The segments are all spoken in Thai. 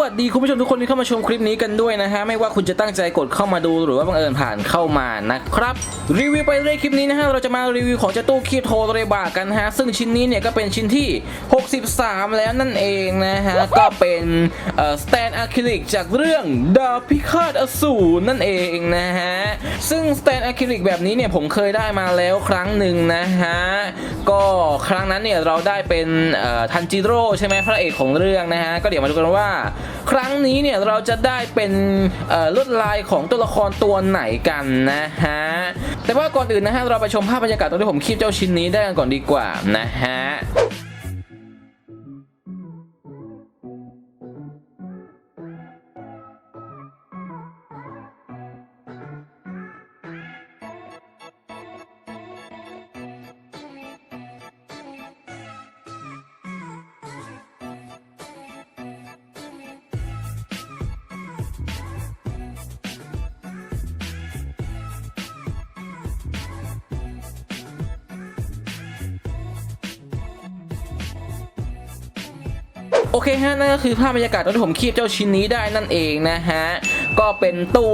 วัสดีคุณผู้ชมทุกคนที่เข้ามาชมคลิปนี้กันด้วยนะฮะไม่ว่าคุณจะตั้งใจกดเข้ามาดูหรือว่าบังเอิญผ่านเข้ามานะครับรีวิวไปเรื่อยคลิปนี้นะฮะเราจะมารีวิวของเจ้าตู้คีโทเรบากันฮะซึ่งชิ้นนี้เนี่ยก็เป็นชิ้นที่ 63 แล้วนั่นเองนะฮะก็เป็นสแตนอะคริลิกจากเรื่องดาบพิฆาตอสูรนั่นเองนะฮะซึ่งสแตนอะคริลิกแบบนี้เนี่ยผมเคยได้มาแล้วครั้งหนึ่งนะฮะก็ครั้งนั้นเนี่ยเราได้เป็นทันจิโร่ใช่ไหมพระเอกของเรื่องนะฮะก็เดี๋ยวมาดูกันว่า ครั้งนี้เนี่ยเราจะได้เป็นลวดลายของตัวละครตัวไหนกันนะฮะ แต่ว่าก่อนอื่นนะฮะเราไปชมภาพบรรยากาศตอนที่ผมคีบเจ้าชิ้นนี้ได้กันก่อนดีกว่านะฮะ โอเคฮะนั่นก็คือภาพบรรยากาศตอนที่ผมคีบเจ้าชิ้นนี้ได้นั่นเองนะฮะ ก็เป็นตู้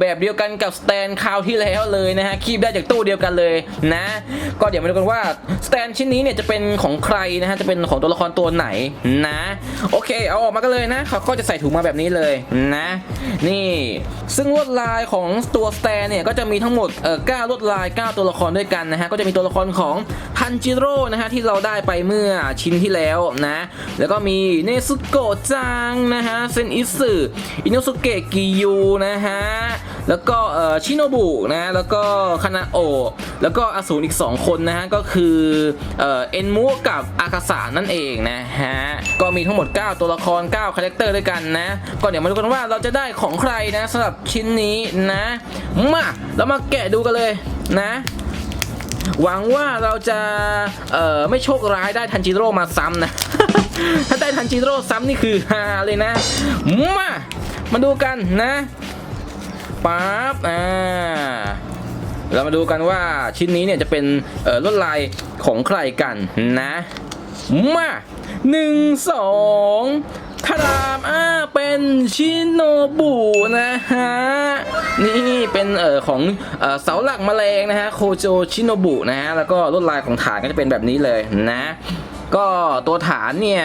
แบบเดียวกันกับสแตนคราวที่แล้วเลยนะฮะคีบได้จากตู้เดียวกันเลยนะ ก็เดี๋ยวมาดูกันว่าสแตนชิ้นนี้เนี่ยจะเป็นของใครนะฮะจะเป็นของตัวละครตัวไหนนะ โอเค เอาออกมากันเลยนะเขาก็จะใส่ถุงมาแบบนี้เลยนะ นี่ซึ่งลวดลายของตัวสแตนเนี่ยก็จะมีทั้งหมดเอ่อ9ลวดลาย 9 ตัวละครด้วยกันนะฮะก็จะมีตัวละครของทันจิโร่นะฮะที่เราได้ไปเมื่อชิ้นที่แล้วนะ แล้วก็มีเนซุโกะจังนะฮะเซนอิสึอินโนสุเกะกิยูนะฮะ แล้วก็เอ่อชิโนบุนะ แล้วก็คานาโอะแล้วก็อสูรอีก 2 คนนะฮะ ก็คือเอ่อเอ็นมูกับอากาสะนั่นเองนะฮะ ก็มีทั้งหมด 9 ตัวละคร 9 คาแรคเตอร์ด้วยกันนะ ก็เดี๋ยวมาดูกันว่าเราจะได้ของใครนะสำหรับชิ้นนี้นะ มาเรามาแกะดูกันเลยนะหวังว่าเราจะเอ่อไม่โชคร้ายได้ทันจิโร่มาซ้ำนะ ถ้าได้ทันจิโร่ซ้ำนี่คือฮาเลยนะ มา มาดูกันนะปั๊บอ่าเรามาดูกันว่าชิ้นนี้เนี่ยจะเป็นเออลวดลายของใครกันนะ มาหนึ่งสองทารามอ่าเป็นชิโนบุนะฮะ นี่เป็นเอ่อของเอ่อเสาหลักแมลงนะฮะโคโจชิโนบุนะฮะ แล้วก็ลวดลายของฐานก็จะเป็นแบบนี้เลยนะ ก็ตัวฐานเนี่ย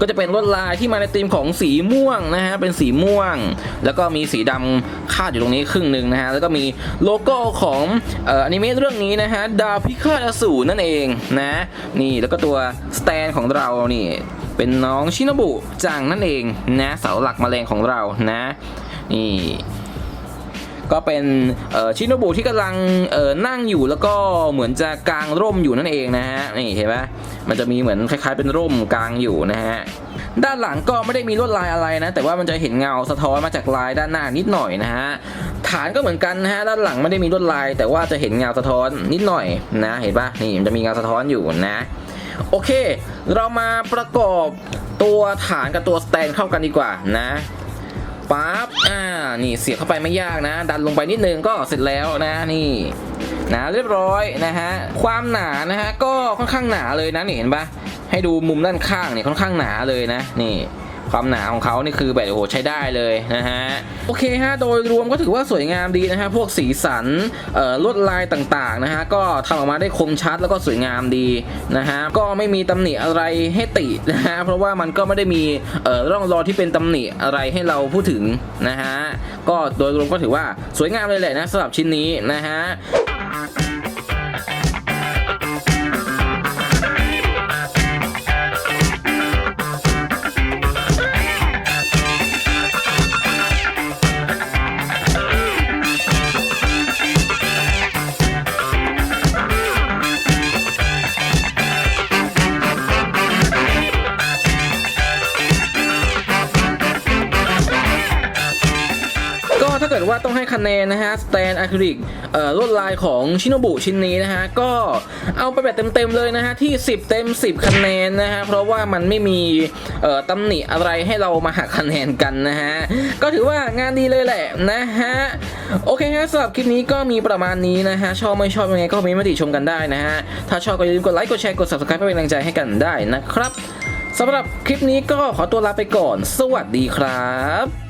ก็จะเป็นลวดลายที่มาในธีมของสีม่วงนะฮะเป็นสีม่วง แล้วก็มีสีดำคาดอยู่ตรงนี้ครึ่งหนึ่งนะฮะแล้วก็มีโลโก้ของอนิเมะเรื่องนี้นะฮะดาวพิฆาตอสูรนั่นเองนะนี่แล้วก็ตัวสแตนของเรานี่เป็นน้องชินบุจังนั่นเองนะเสาหลักแมลงของเรานะนี่ก็เป็นเอ่อชิโนบุที่กำลังนั่งอยู่แล้วก็เหมือนจะกางร่มอยู่นั่นเองนะฮะนี่เห็นไหม มันจะมีเหมือนคล้ายๆเป็นร่มกลางอยู่นะฮะด้านหลังก็ไม่ได้มีลวดลายอะไรนะ แต่ว่ามันจะเห็นเงาสะท้อนมาจากลายด้านหน้านิดหน่อยนะฮะฐานก็เหมือนกันนะฮะด้านหลังไม่ได้มีลวดลาย แต่ว่าจะเห็นเงาสะท้อนนิดหน่อยนะเห็นปะนี่มันจะมีเงาสะท้อนอยู่นะ โอเค เรามาประกอบตัวฐานกับตัวสแตนเข้ากันดีกว่านะปั๊บอ่านี่เสียบเข้าไปไม่ยากนะ ดันลงไปนิดนึงก็เสร็จแล้วนะนี่ นะเรียบร้อยนะฮะความหนานะฮะก็ค่อนข้างหนาเลยนะนี่เห็นปะให้ดูมุมด้านข้างเนี่ยค่อนข้างหนาเลยนะนี่ ความหนาของเขานี่คือแบบโอ้โหใช้ได้เลยนะฮะโอเคฮะโดยรวมก็ถือว่าสวยงามดีนะฮะพวกสีสันเอ่อลวดลายต่างๆนะฮะก็ทำออกมาได้คมชัดแล้วก็สวยงามดีนะฮะก็ไม่มีตำหนิอะไรให้ตินะฮะเพราะว่ามันก็ไม่ได้มีเอ่อร่องรอยที่เป็นตำหนิอะไรให้เราพูดถึงนะฮะก็โดยรวมก็ถือว่าสวยงามเลยแหละนะสำหรับชิ้นนี้นะฮะ ถ้าเกิดว่าต้องให้คะแนนนะฮะสแตนอะคริลิกลวดลายของชิโนบุชิ้นนี้นะฮะก็เอาไปแบบเต็มๆเลยนะฮะที่ 10 เต็ม 10 คะแนนนะฮะเพราะว่ามันไม่มีตำหนิอะไรให้เรามาหักคะแนนกันนะฮะก็ถือว่างานดีเลยแหละนะฮะโอเคฮะสำหรับคลิปนี้ก็มีประมาณนี้นะฮะชอบไม่ชอบยังไงก็มเมต์มาติชมกันได้นะฮะถ้าชอบก็อย่าลืมกดไลค์กดแชร์กด subscribe เพื่อเป็นกำลังใจให้กันได้นะครับสำหรับคลิปนี้ก็ขอตัวลาไปก่อน สวัสดีครับ